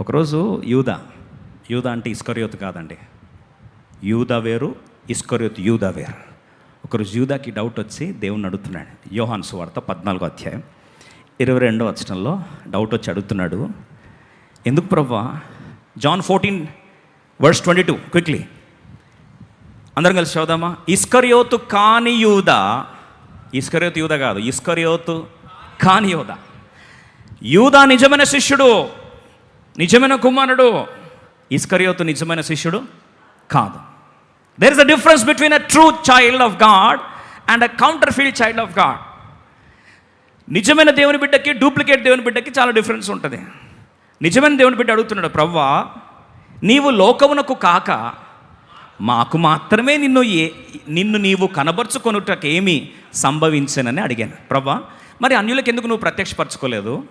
ఒకరోజు యూద యూద అంటే ఇస్కర్యోత్ కాదండి. యూద వేరు ఇస్కర్యోత్ యూద వేరు. ఒకరోజు యూదాకి డౌట్ వచ్చి దేవుణ్ణి అడుగుతున్నాడు. యోహాన్ సువార్త పద్నాలుగో అధ్యాయం ఇరవై రెండో వచనంలో డౌట్ వచ్చి అడుగుతున్నాడు. ఎందుకు ప్రవ్వా? John fourteen verse twenty two quickly. అందరం కలిసి చదుదామా ఇస్కర్యోతు కాని యూద ఇస్కరియోతు యూద కాదు ఇస్కర్యోతు కాని యూద. యూదా నిజమైన శిష్యుడు. నిజమైన కుమారుడు ఇస్కరియోతు నిజమైన శిష్యుడు కాదు. There is a difference between a true child of God and a counterfeit child of God నిజమైన దేవుని బిడ్డకి డూప్లికేట్ దేవుని బిడ్డకి చాలా డిఫరెన్స్ ఉంటుంది. నిజమైన దేవుని బిడ్డ అడుగుతున్నాడు ప్రవ్వా నీవు లోకమునకు కాక మాకు మాత్రమే నిన్ను ఏ నిన్ను నీవు కనబరుచుకొనుటకు ఏమి సంభవించనని అడిగాను. ప్రవ్వా మరి అన్యులకు ఎందుకు నువ్వు ప్రత్యక్షపరచుకోలేదు?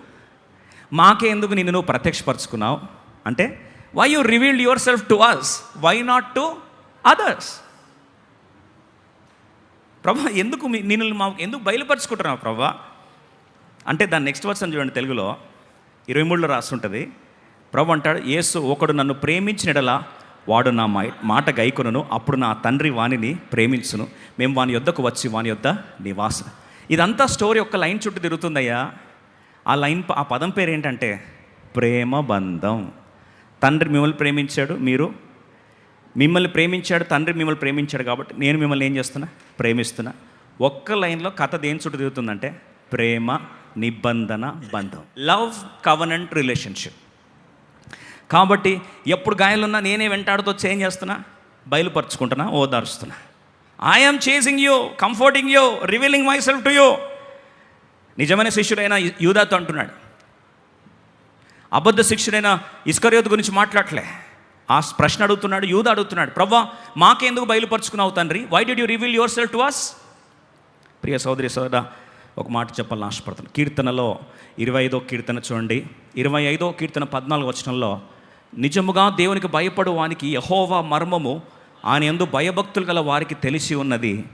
మాకే ఎందుకు నిన్ను నువ్వు ప్రత్యక్షపరచుకున్నావు? అంటే why you revealed yourself to us why not to others ప్రభా ఎందుకు నిన్ను మా ఎందుకు బయలుపరుచుకుంటున్నావు ప్రభా? అంటే దాని నెక్స్ట్ వర్షన్ చూడండి తెలుగులో ఇరవై మూడులో రాస్తుంటుంది ప్రభు అంటాడు యేసు ఒకడు నన్ను ప్రేమించినడలా వాడు నా మా మాట గైకొనను అప్పుడు నా తండ్రి వానిని ప్రేమించును. మేము వాని యొద్దకు వచ్చి వాని యొద్ద నివాస ఇదంతా స్టోరీ ఒక్క లైన్ చుట్టూ తిరుగుతుందయ్యా. ఆ లైన్ ఆ పదం పేరు ఏంటంటే ప్రేమ బంధం. తండ్రి మిమ్మల్ని ప్రేమించాడు మీరు మిమ్మల్ని ప్రేమించాడు తండ్రి మిమ్మల్ని ప్రేమించాడు కాబట్టి నేను మిమ్మల్ని ఏం చేస్తున్నా? ప్రేమిస్తున్నా. ఒక్క లైన్లో కథ దేని చుట్టూ తిరుగుతుందంటే ప్రేమ నిబంధన బంధం. లవ్ కవనెంట్ రిలేషన్షిప్ కాబట్టి ఎప్పుడు గాయాలున్నా నేనే వెంటాడుతో వచ్చి ఏం చేస్తున్నా? బయలుపరుచుకుంటున్నా ఓదారుస్తున్నా. I'm chasing you comforting you revealing myself to you నిజమైన శిష్యుడైన యూదాతో అంటున్నాడు. అబద్ధ శిష్యుడైన ఇస్కర్యోత్ గురించి మాట్లాడలే ఆ ప్రశ్న అడుగుతున్నాడు యూద అడుగుతున్నాడు. ప్రవ్వా మాకెందుకు బయలుపరుచుకున్నావు తండ్రి? Why did you reveal yourself to us ప్రియ సోదరి సోదర ఒక మాట చెప్పాలని ఆశపడుతున్నాను కీర్తనలో ఇరవై ఐదో కీర్తన చూడండి. ఇరవై ఐదో కీర్తన పద్నాలుగు వచనంలో నిజముగా దేవునికి భయపడు వానికి యహోవా మర్మము ఆయన ఎందు భయభక్తులు గల వారికి తెలిసి ఉన్నది.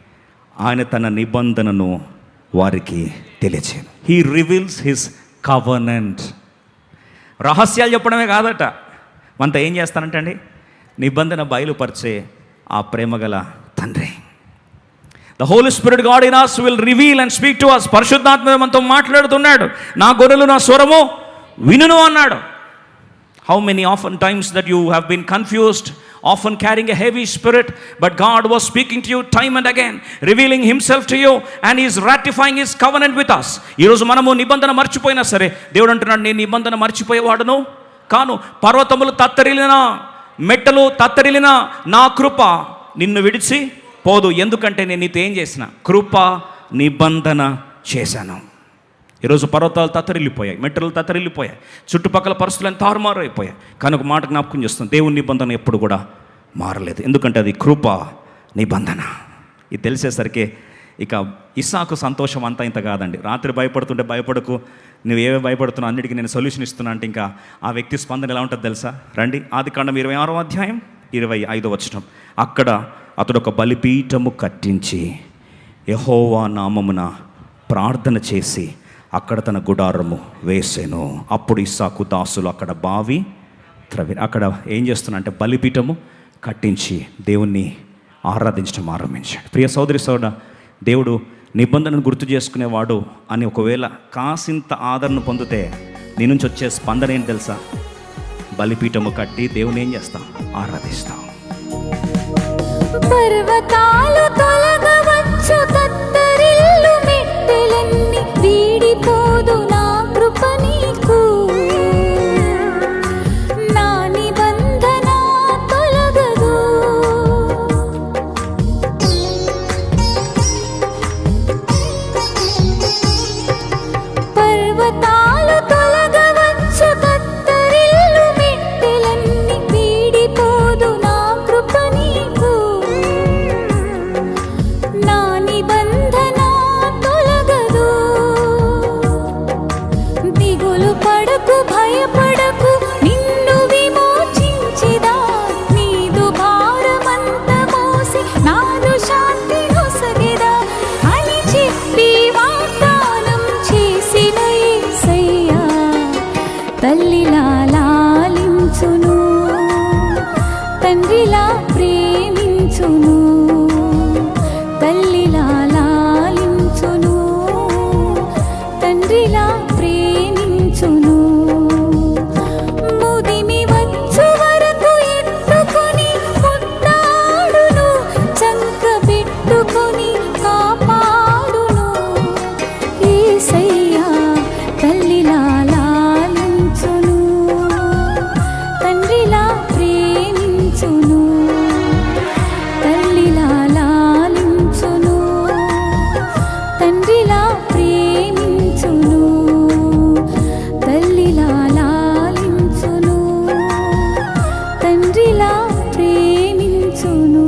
ఆయన తన నిబంధనను వారికి తెలియచేయను. హీ రివీల్స్ హిస్ కవర్నెంట్ రహస్యాలు చెప్పడమే కాదట. మనతో ఏం చేస్తానంటే అండి నిబంధన బయలుపరిచే ఆ ప్రేమగల తండ్రి. The Holy Spirit God in us will reveal and speak to us పరిశుద్ధాత్మ మనతో మాట్లాడుతున్నాడు. నా గొర్రెలు నా స్వరము వినును అన్నాడు. How many of times that you have been confused often carrying a heavy spirit but God was speaking to you time and again revealing himself to you and is ratifying covenant and with us ఈరోజు మనము నిబంధన మర్చిపోయినా సరే దేవుడు అంటున్నాడు నేను నిబంధన మర్చిపోయేవాడును? కాను పర్వతములు తత్తరిలిన మెట్టలు తత్తరిలిన నా కృప నిన్ను విడిచి పోదు. ఎందుకంటే నేను నీతో ఏం చేసిన? కృప నిబంధన చేశాను. ఈరోజు పర్వతాలు తతరిల్లిపోయాయి మెట్టలు తత్తరిల్లిపోయాయి చుట్టుపక్కల పరిస్థితులు తారుమారు అయిపోయాయి కనుక మాట జ్ఞాపకం చేస్తుంది దేవుని నిబంధన ఎప్పుడు కూడా మారలేదు. ఎందుకంటే అది కృప నిబంధన. ఇది తెలిసేసరికి ఇక ఇస్సాకు సంతోషం అంతా ఇంత కాదండి. రాత్రి భయపడుతుంటే భయపడకు నువ్వు ఏవే భయపడుతున్నావు అన్నిటికీ నేను సొల్యూషన్ ఇస్తున్నా అంటే ఇంకా ఆ వ్యక్తి స్పందన ఎలా ఉంటుంది తెలుసా? రండి ఆది కాండం ఇరవై ఆరో అధ్యాయం ఇరవై ఐదో వచనం. అక్కడ అతడు ఒక బలిపీఠము కట్టించి యహోవా నామమున ప్రార్థన చేసి అక్కడ తన గుడారము వేసాను. అప్పుడు ఇస్సాకు దాసులు అక్కడ బావి త్రవి అక్కడ ఏం చేస్తున్నా అంటే బలిపీఠము కట్టించి దేవుణ్ణి ఆరాధించడం ఆరంభించాడు. ప్రియ సోదరి సోదర దేవుడు నిబంధనను గుర్తు చేసుకునేవాడు అని ఒకవేళ కాసింత ఆదరణ పొందితే నీ నుంచి వచ్చే స్పందన ఏంటి తెలుసా? బలిపీఠము కట్టి దేవుని ఏం చేస్తాం? ఆరాధిస్తాం. రాత్రిలా ప్రేమించును.